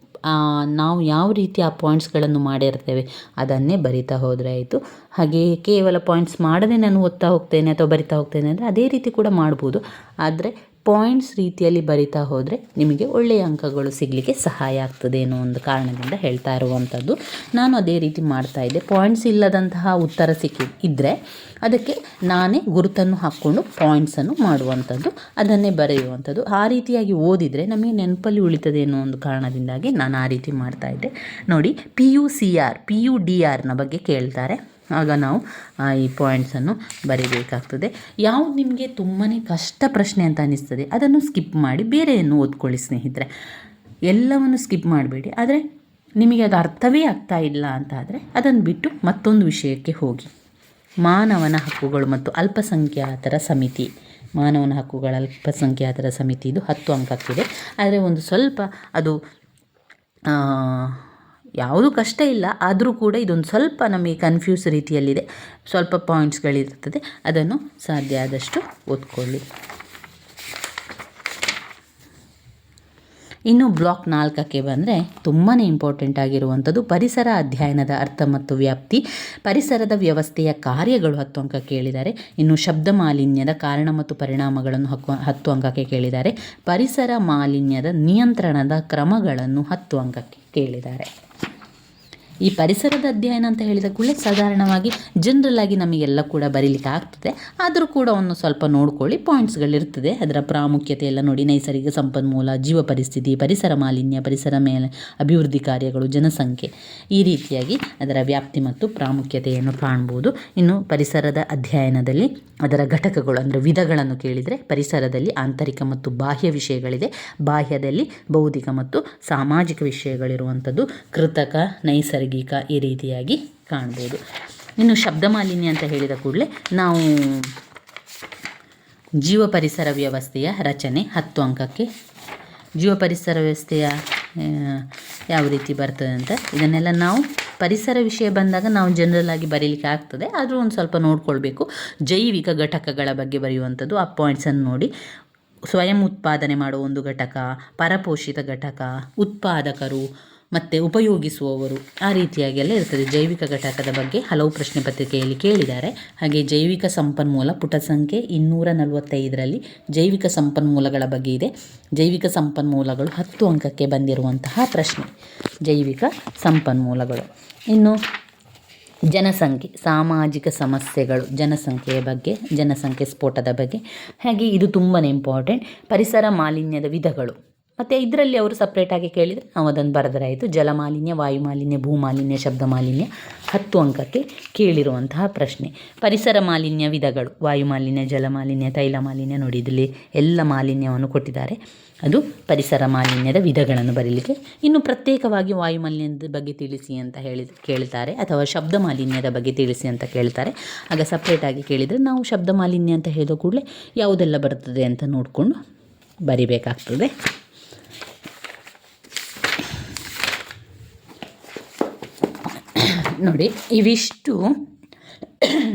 ನಾವು ಯಾವ ರೀತಿ ಆ ಪಾಯಿಂಟ್ಸ್ಗಳನ್ನು ಮಾಡಿರ್ತೇವೆ ಅದನ್ನೇ ಬರಿತಾ ಹೋದರೆ ಆಯಿತು. ಹಾಗೆ ಕೇವಲ ಪಾಯಿಂಟ್ಸ್ ಮಾಡದೆ ನಾನು ಓದ್ತಾ ಹೋಗ್ತೇನೆ ಅಥವಾ ಬರಿತಾ ಹೋಗ್ತೇನೆ ಅಂದರೆ ಅದೇ ರೀತಿ ಕೂಡ ಮಾಡ್ಬೋದು. ಆದರೆ ಪಾಯಿಂಟ್ಸ್ ರೀತಿಯಲ್ಲಿ ಬರಿತಾ ಹೋದರೆ ನಿಮಗೆ ಒಳ್ಳೆಯ ಅಂಕಗಳು ಸಿಗಲಿಕ್ಕೆ ಸಹಾಯ ಆಗ್ತದೆ ಅನ್ನೋ ಒಂದು ಕಾರಣದಿಂದ ಹೇಳ್ತಾ ಇರುವಂಥದ್ದು. ನಾನು ಅದೇ ರೀತಿ ಮಾಡ್ತಾ ಇದ್ದೆ. ಪಾಯಿಂಟ್ಸ್ ಇಲ್ಲದಂತಹ ಉತ್ತರ ಸಿಕ್ಕಿ ಇದ್ದರೆ ಅದಕ್ಕೆ ನಾನೇ ಗುರುತನ್ನು ಹಾಕ್ಕೊಂಡು ಪಾಯಿಂಟ್ಸನ್ನು ಮಾಡುವಂಥದ್ದು, ಅದನ್ನೇ ಬರೆಯುವಂಥದ್ದು. ಆ ರೀತಿಯಾಗಿ ಓದಿದರೆ ನಮಗೆ ನೆನಪಲ್ಲಿ ಉಳಿತದೆ ಅನ್ನೋ ಒಂದು ಕಾರಣದಿಂದಾಗಿ ನಾನು ಆ ರೀತಿ ಮಾಡ್ತಾ ಇದ್ದೆ. ನೋಡಿ P U C R P U D ಆರ್ನ ಬಗ್ಗೆ ಕೇಳ್ತಾರೆ. ಆಗ ನಾವು ಈ ಪಾಯಿಂಟ್ಸನ್ನು ಬರೀಬೇಕಾಗ್ತದೆ. ಯಾವುದು ನಿಮಗೆ ತುಂಬಾ ಕಷ್ಟ ಪ್ರಶ್ನೆ ಅಂತ ಅನ್ನಿಸ್ತದೆ ಅದನ್ನು ಸ್ಕಿಪ್ ಮಾಡಿ ಬೇರೆಯನ್ನು ಓದ್ಕೊಳ್ಳಿ ಸ್ನೇಹಿತರೆ. ಎಲ್ಲವನ್ನು ಸ್ಕಿಪ್ ಮಾಡಬೇಡಿ, ಆದರೆ ನಿಮಗೆ ಅದು ಅರ್ಥವೇ ಆಗ್ತಾ ಇಲ್ಲ ಅಂತ ಆದರೆ ಅದನ್ನು ಬಿಟ್ಟು ಮತ್ತೊಂದು ವಿಷಯಕ್ಕೆ ಹೋಗಿ. ಮಾನವನ ಹಕ್ಕುಗಳು ಮತ್ತು ಅಲ್ಪಸಂಖ್ಯಾತರ ಸಮಿತಿ. ಮಾನವನ ಹಕ್ಕುಗಳ ಅಲ್ಪಸಂಖ್ಯಾತರ ಸಮಿತಿ ಇದು ಹತ್ತು ಅಂಕಕ್ಕಿದೆ. ಆದರೆ ಒಂದು ಸ್ವಲ್ಪ ಅದು ಯಾವುದು ಕಷ್ಟ ಇಲ್ಲ, ಆದರೂ ಕೂಡ ಇದೊಂದು ಸ್ವಲ್ಪ ನಮಗೆ ಕನ್ಫ್ಯೂಸ್ ರೀತಿಯಲ್ಲಿದೆ. ಸ್ವಲ್ಪ ಪಾಯಿಂಟ್ಸ್ಗಳಿರ್ತದೆ ಅದನ್ನು ಸಾಧ್ಯ ಆದಷ್ಟು ಓದ್ಕೊಳ್ಳಿ. ಇನ್ನು ಬ್ಲಾಕ್ ನಾಲ್ಕಕ್ಕೆ ಬಂದರೆ ತುಂಬಾ ಇಂಪಾರ್ಟೆಂಟ್ ಆಗಿರುವಂಥದ್ದು ಪರಿಸರ ಅಧ್ಯಯನದ ಅರ್ಥ ಮತ್ತು ವ್ಯಾಪ್ತಿ. ಪರಿಸರದ ವ್ಯವಸ್ಥೆಯ ಕಾರ್ಯಗಳು ಹತ್ತು ಅಂಕ ಕೇಳಿದ್ದಾರೆ. ಇನ್ನು ಶಬ್ದ ಮಾಲಿನ್ಯದ ಕಾರಣ ಮತ್ತು ಪರಿಣಾಮಗಳನ್ನು ಹಕ್ಕು, ಹತ್ತು ಅಂಕಕ್ಕೆ ಕೇಳಿದ್ದಾರೆ. ಪರಿಸರ ಮಾಲಿನ್ಯದ ನಿಯಂತ್ರಣದ ಕ್ರಮಗಳನ್ನು ಹತ್ತು ಅಂಕಕ್ಕೆ ಕೇಳಿದ್ದಾರೆ. ಈ ಪರಿಸರದ ಅಧ್ಯಯನ ಅಂತ ಹೇಳಿದ ಕೂಡಲೇ ಸಾಧಾರಣವಾಗಿ ಜನರಲ್ ಆಗಿ ನಮಗೆಲ್ಲ ಕೂಡ ಬರೀಲಿಕ್ಕೆ ಆಗ್ತದೆ. ಆದರೂ ಕೂಡ ಒಂದು ಸ್ವಲ್ಪ ನೋಡ್ಕೊಳ್ಳಿ ಪಾಯಿಂಟ್ಸ್ಗಳಿರ್ತದೆ ಅದರ ಪ್ರಾಮುಖ್ಯತೆ ಎಲ್ಲ ನೋಡಿ, ನೈಸರ್ಗಿಕ ಸಂಪನ್ಮೂಲ, ಜೀವ ಪರಿಸ್ಥಿತಿ, ಪರಿಸರ ಮಾಲಿನ್ಯ, ಪರಿಸರ ಮೇಲೆ ಅಭಿವೃದ್ಧಿ ಕಾರ್ಯಗಳು, ಜನಸಂಖ್ಯೆ ಈ ರೀತಿಯಾಗಿ ಅದರ ವ್ಯಾಪ್ತಿ ಮತ್ತು ಪ್ರಾಮುಖ್ಯತೆಯನ್ನು ಕಾಣ್ಬೋದು. ಇನ್ನು ಪರಿಸರದ ಅಧ್ಯಯನದಲ್ಲಿ ಅದರ ಘಟಕಗಳು ಅಂದರೆ ವಿಧಗಳನ್ನು ಕೇಳಿದರೆ ಪರಿಸರದಲ್ಲಿ ಆಂತರಿಕ ಮತ್ತು ಬಾಹ್ಯ ವಿಷಯಗಳಿದೆ. ಬಾಹ್ಯದಲ್ಲಿ ಬೌದ್ಧಿಕ ಮತ್ತು ಸಾಮಾಜಿಕ ವಿಷಯಗಳಿರುವಂಥದ್ದು ಕೃತಕ, ನೈಸರ್ಗಿಕ ನೈಸರ್ಗಿಕ ಈ ರೀತಿಯಾಗಿ ಕಾಣ್ಬೋದು. ಇನ್ನು ಶಬ್ದ ಮಾಲಿನ್ಯ ಅಂತ ಹೇಳಿದ ಕೂಡಲೇ ನಾವು ಜೀವ ಪರಿಸರ ವ್ಯವಸ್ಥೆಯ ರಚನೆ ಹತ್ತು ಅಂಕಕ್ಕೆ. ಜೀವ ಪರಿಸರ ವ್ಯವಸ್ಥೆಯ ಯಾವ ರೀತಿ ಬರ್ತದೆ ಅಂತ ಇದನ್ನೆಲ್ಲ ನಾವು ಪರಿಸರ ವಿಷಯ ಬಂದಾಗ ನಾವು ಜನರಲ್ ಆಗಿ ಬರೀಲಿಕ್ಕೆ ಆಗ್ತದೆ. ಆದರೂ ಒಂದು ಸ್ವಲ್ಪ ನೋಡ್ಕೊಳ್ಬೇಕು. ಜೈವಿಕ ಘಟಕಗಳ ಬಗ್ಗೆ ಬರೆಯುವಂಥದ್ದು ಆ ಪಾಯಿಂಟ್ಸನ್ನು ನೋಡಿ. ಸ್ವಯಂ ಉತ್ಪಾದನೆ ಮಾಡುವ ಒಂದು ಘಟಕ, ಪರಪೋಷಿತ ಘಟಕ, ಉತ್ಪಾದಕರು ಮತ್ತು ಉಪಯೋಗಿಸುವವರು ಆ ರೀತಿಯಾಗೆಲ್ಲ ಇರ್ತದೆ. ಜೈವಿಕ ಘಟಕದ ಬಗ್ಗೆ ಹಲವು ಪ್ರಶ್ನೆ ಪತ್ರಿಕೆಯಲ್ಲಿ ಕೇಳಿದ್ದಾರೆ. ಹಾಗೆ ಜೈವಿಕ ಸಂಪನ್ಮೂಲ ಪುಟ ಸಂಖ್ಯೆ ಇನ್ನೂರ ನಲವತ್ತೈದರಲ್ಲಿ ಜೈವಿಕ ಸಂಪನ್ಮೂಲಗಳ ಬಗ್ಗೆ ಇದೆ. ಜೈವಿಕ ಸಂಪನ್ಮೂಲಗಳು ಹತ್ತು ಅಂಕಕ್ಕೆ ಬಂದಿರುವಂತಹ ಪ್ರಶ್ನೆ. ಜೈವಿಕ ಸಂಪನ್ಮೂಲಗಳು. ಇನ್ನು ಜನಸಂಖ್ಯೆ, ಸಾಮಾಜಿಕ ಸಮಸ್ಯೆಗಳು, ಜನಸಂಖ್ಯೆಯ ಬಗ್ಗೆ, ಜನಸಂಖ್ಯೆ ಸ್ಫೋಟದ ಬಗ್ಗೆ. ಹಾಗೆ ಇದು ತುಂಬಾ ಇಂಪಾರ್ಟೆಂಟ್ ಪರಿಸರ ಮಾಲಿನ್ಯದ ವಿಧಗಳು. ಮತ್ತು ಇದರಲ್ಲಿ ಅವರು ಸಪ್ರೇಟಾಗಿ ಕೇಳಿದರೆ ನಾವು ಅದನ್ನು ಬರೆದರಾಯಿತು ಜಲಮಾಲಿನ್ಯ, ವಾಯುಮಾಲಿನ್ಯ, ಭೂಮಾಲಿನ್ಯ ಶಬ್ದ ಮಾಲಿನ್ಯ ಹತ್ತು ಅಂಕಕ್ಕೆ ಕೇಳಿರುವಂತಹ ಪ್ರಶ್ನೆ. ಪರಿಸರ ಮಾಲಿನ್ಯ ವಿಧಗಳು, ವಾಯುಮಾಲಿನ್ಯ, ಜಲಮಾಲಿನ್ಯ, ತೈಲ ಮಾಲಿನ್ಯ, ನೋಡಿ ಇದರಲ್ಲಿ ಎಲ್ಲ ಮಾಲಿನ್ಯವನ್ನು ಕೊಟ್ಟಿದ್ದಾರೆ. ಅದು ಪರಿಸರ ಮಾಲಿನ್ಯದ ವಿಧಗಳನ್ನು ಬರೀಲಿಕ್ಕೆ. ಇನ್ನು ಪ್ರತ್ಯೇಕವಾಗಿ ವಾಯುಮಾಲಿನ್ಯದ ಬಗ್ಗೆ ತಿಳಿಸಿ ಅಂತ ಹೇಳಿ ಕೇಳ್ತಾರೆ ಅಥವಾ ಶಬ್ದ ಮಾಲಿನ್ಯದ ಬಗ್ಗೆ ತಿಳಿಸಿ ಅಂತ ಕೇಳ್ತಾರೆ. ಆಗ ಸಪ್ರೇಟಾಗಿ ಕೇಳಿದರೆ ನಾವು ಶಬ್ದ ಮಾಲಿನ್ಯ ಅಂತ ಹೇಳಿದ ಕೂಡಲೇ ಯಾವುದೆಲ್ಲ ಬರ್ತದೆ ಅಂತ ನೋಡಿಕೊಂಡು ಬರಿಬೇಕಾಗ್ತದೆ. ನೋಡಿ, ಇವಿಷ್ಟು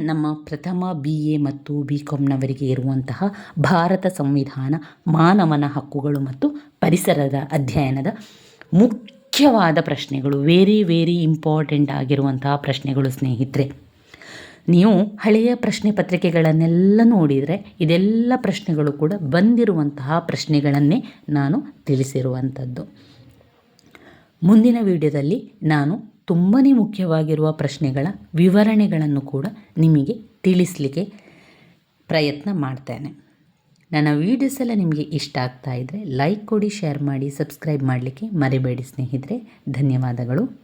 ನಮ್ಮ ಪ್ರಥಮ ಬಿ ಎ ಮತ್ತು ಬಿ ಕಾಮ್ನವರಿಗೆ ಇರುವಂತಹ ಭಾರತ ಸಂವಿಧಾನ ಮಾನವನ ಹಕ್ಕುಗಳು ಮತ್ತು ಪರಿಸರದ ಅಧ್ಯಯನದ ಮುಖ್ಯವಾದ ಪ್ರಶ್ನೆಗಳು ವೆರಿ ವೆರಿ ಇಂಪಾರ್ಟೆಂಟ್ ಆಗಿರುವಂತಹ ಪ್ರಶ್ನೆಗಳು ಸ್ನೇಹಿತರೆ. ನೀವು ಹಳೆಯ ಪ್ರಶ್ನೆ ಪತ್ರಿಕೆಗಳನ್ನೆಲ್ಲ ನೋಡಿದರೆ ಇದೆಲ್ಲ ಪ್ರಶ್ನೆಗಳು ಕೂಡ ಬಂದಿರುವಂತಹ ಪ್ರಶ್ನೆಗಳನ್ನೇ ನಾನು ತಿಳಿಸಿರುವಂಥದ್ದು. ಮುಂದಿನ ವಿಡಿಯೋದಲ್ಲಿ ನಾನು ತುಂಬಾ ಮುಖ್ಯವಾಗಿರುವ ಪ್ರಶ್ನೆಗಳ ವಿವರಣೆಗಳನ್ನು ಕೂಡ ನಿಮಗೆ ತಿಳಿಸಲಿಕ್ಕೆ ಪ್ರಯತ್ನ ಮಾಡ್ತೇನೆ. ನನ್ನ ವೀಡಿಯೋಸ್ ಎಲ್ಲ ನಿಮಗೆ ಇಷ್ಟ ಆಗ್ತಾ ಇದ್ದರೆ ಲೈಕ್ ಕೊಡಿ ಶೇರ್ ಮಾಡಿ ಸಬ್ಸ್ಕ್ರೈಬ್ ಮಾಡಲಿಕ್ಕೆ ಮರಿಬೇಡಿ ಸ್ನೇಹಿತರೆ. ಧನ್ಯವಾದಗಳು.